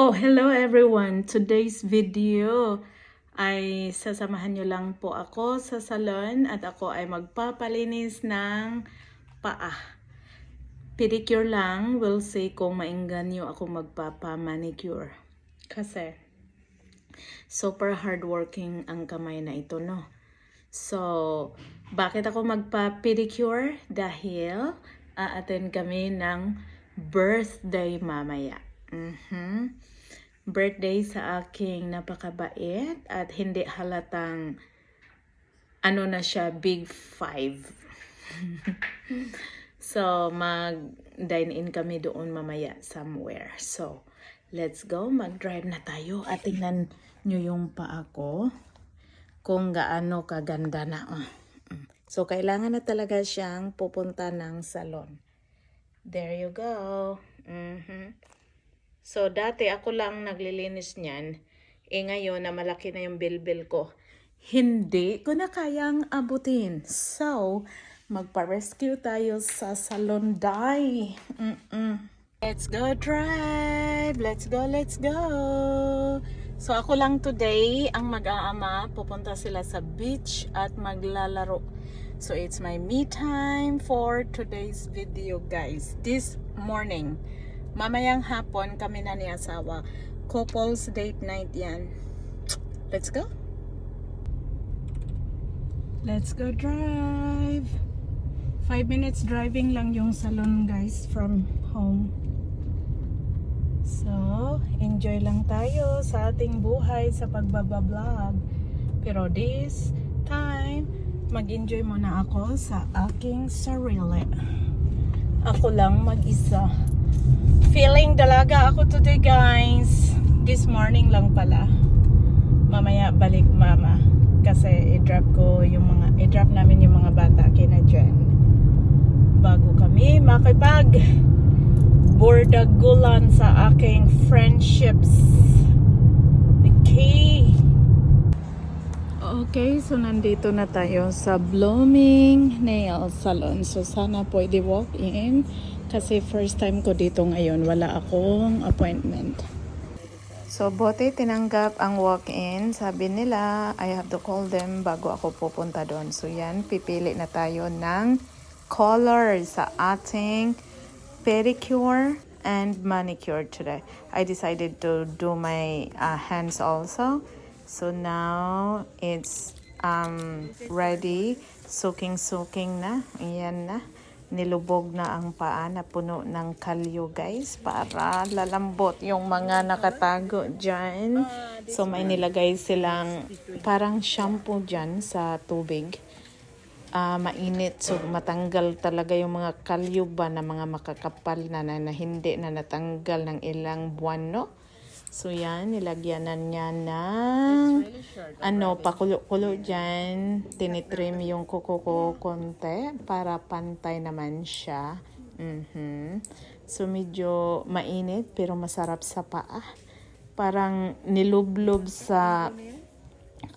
Oh, hello everyone! Today's video ay sasamahan nyo lang po ako sa salon at ako ay magpapalinis ng paa. Pedicure lang, we'll see kung maingganyo ako magpapa-manicure. Kasi super hardworking ang kamay na ito, no? So, bakit ako magpa-pedicure? Dahil a-attend kami ng birthday mamaya. Mhm. Birthday sa aking napakabait at hindi halatang ano na siya, big five. so, mag-dine in kami doon mamaya somewhere. So, let's go. Mag-drive na tayo at tingnan nyo yung paa ko kung gaano kaganda na. oh. Mm. So, kailangan na talaga siyang pupunta ng salon. There you go. Mhm. So, dati ako lang naglilinis niyan. Eh ngayon na malaki na yung bilbil ko, hindi ko na kayang abutin. So, magpa-rescue tayo sa salon day. Mm-mm. Let's go drive! Let's go, let's go! So, ako lang today ang mag-aama. Pupunta sila sa beach at maglalaro. So, it's my me time for today's video, guys. This morning, mamayang hapon kami na ni asawa. Couples date night yan. Let's go. Let's go drive. Five minutes driving lang yung salon guys from home. So, enjoy lang tayo sa ating buhay sa pagbabablog. Pero this time, mag-enjoy muna ako sa aking sarili. Ako lang mag-isa. Feeling dalaga ako today guys. This morning lang pala. Mamaya balik mama. Kasi i-drop ko yung mga, i-drop namin yung mga bata kina Jen. Bago kami makipag bordagulan sa aking friendships. Okay. Okay, so nandito na tayo sa Blooming Nail Salon. So sana pwede walk in kasi first time ko dito ngayon. Wala akong appointment. So, bote tinanggap ang walk-in. Sabi nila, I have to call them bago ako pupunta doon. So, yan, pipili na tayo ng color sa ating pedicure and manicure today. I decided to do my uh, hands also. So, now, it's um, ready. Soaking-soaking na. Ayan na nilubog na ang paa na puno ng kalyo guys para lalambot yung mga nakatago dyan. So may nilagay silang parang shampoo dyan sa tubig. Ah, mainit so matanggal talaga yung mga kalyo ba na mga makakapal na, na, na hindi na natanggal ng ilang buwan no. So yan, nilagyanan niya ng ano, pakulo-kulo dyan. Tinitrim yung kuko ko konti para pantay naman siya. Mhm. So medyo mainit pero masarap sa paa. Parang nilublob sa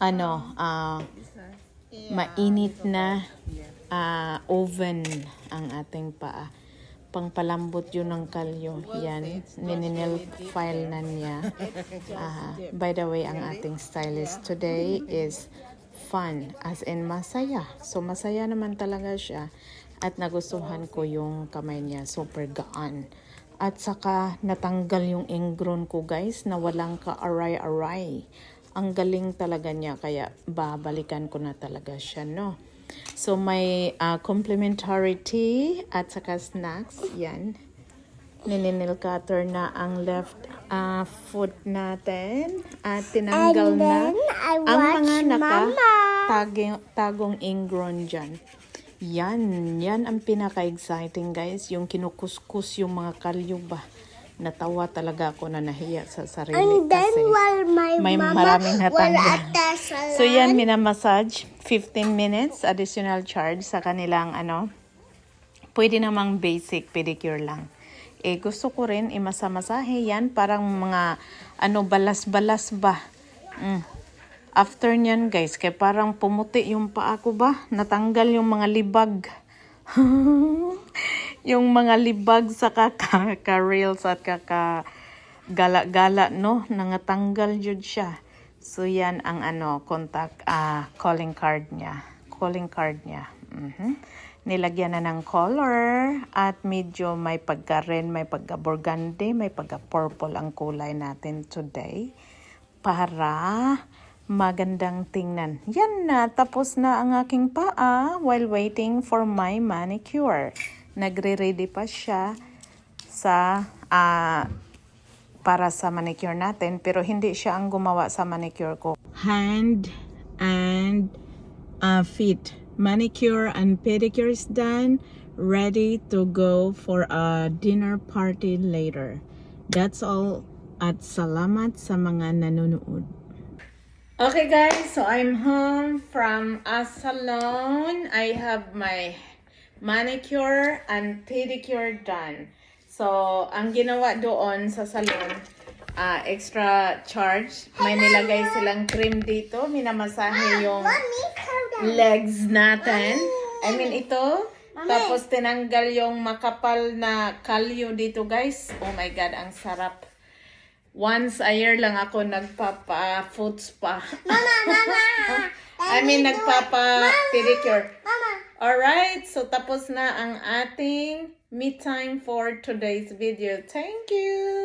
ano, ah mainit na ah, oven ang ating paa pangpalambot yun ng kalyo. Yan, nininil file na niya. Ah, by the way, ang ating stylist today is fun, as in masaya. So, masaya naman talaga siya. At nagustuhan ko yung kamay niya, super gaan. At saka, natanggal yung ingrown ko, guys, na walang ka-aray-aray. Ang galing talaga niya, kaya babalikan ko na talaga siya, no? So, may uh, complimentary tea at saka snacks. Yan. Nininil cutter na ang left uh, foot natin. At tinanggal And na I ang mga naka Mama. taging, tagong ingrown dyan. Yan. Yan ang pinaka-exciting guys. Yung kinukuskus yung mga kalyo ba. Natawa talaga ako na nahiya sa sarili And then kasi while my may mama maraming natanggal. So yan, minamassage. 15 minutes additional charge sa kanilang ano. Pwede namang basic pedicure lang. Eh, gusto ko rin imasamasahe yan. Parang mga ano, balas-balas ba. Mm. After nyan guys, kaya parang pumuti yung paa ko ba? Natanggal yung mga libag. yung mga libag sa kaka-reels at kaka gala-gala no nangatanggal jud siya. So yan ang ano contact ah calling card niya. Calling card niya. Mhm. Nilagyan na ng color at medyo may pagka-red, may pagka-burgundy, may pagka-purple ang kulay natin today para magandang tingnan. Yan na, tapos na ang aking paa while waiting for my manicure. Nagre-ready pa siya sa ah, para sa manicure natin pero hindi siya ang gumawa sa manicure ko. Hand and uh, feet. Manicure and pedicure is done. Ready to go for a dinner party later. That's all at salamat sa mga nanonood. Okay guys, so I'm home from a salon. I have my manicure and pedicure done. So, ang ginawa doon sa salon, ah, extra charge. May nilagay silang cream dito. Minamasahe yung legs natin. I mean, ito. Tapos tinanggal yung makapal na kalyo dito, guys. Oh my God, ang sarap. Once a year lang ako nagpapa-foot spa. Mama, mama. I mean, nagpapa-pedicure. Alright, so tapos na ang ating me time for today's video. Thank you!